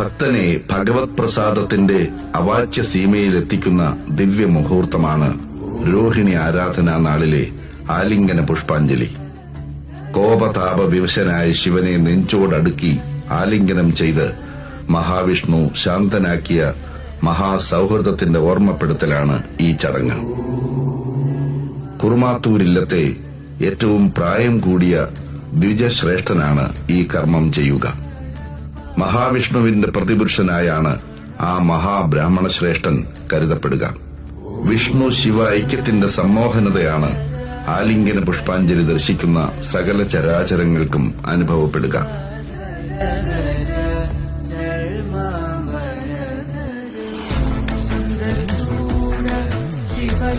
ഭക്തനെ ഭഗവത് പ്രസാദത്തിന്റെ അവാച്യ സീമയിലെത്തിക്കുന്ന ദിവ്യ മുഹൂർത്തമാണ് രോഹിണി ആരാധനാ നാളിലെ ആലിംഗന പുഷ്പാഞ്ജലി. കോപതാപ വിവശനായ ശിവനെ നെഞ്ചോടടുക്കി ആലിംഗനം ചെയ്ത് മഹാവിഷ്ണു ശാന്തനാക്കിയ മഹാസൗഹൃദത്തിന്റെ ഓർമ്മപ്പെടുത്തലാണ് ഈ ചടങ്ങ്. കുറുമാത്തൂരില്ലത്തെ ഏറ്റവും പ്രായം കൂടിയ ദ്വിജശ്രേഷ്ഠനാണ് ഈ കർമ്മം ചെയ്യുക. മഹാവിഷ്ണുവിന്റെ പ്രതിപുരുഷനായാണ് ആ മഹാബ്രാഹ്മണ ശ്രേഷ്ഠൻ കരുതപ്പെടുക. വിഷ്ണു ശിവ ഐക്യത്തിന്റെ സമ്മോഹനതയാണ് ആലിംഗന പുഷ്പാഞ്ജലി ദർശിക്കുന്ന സകല ചരാചരങ്ങൾക്കും അനുഭവപ്പെടുക. ശിവ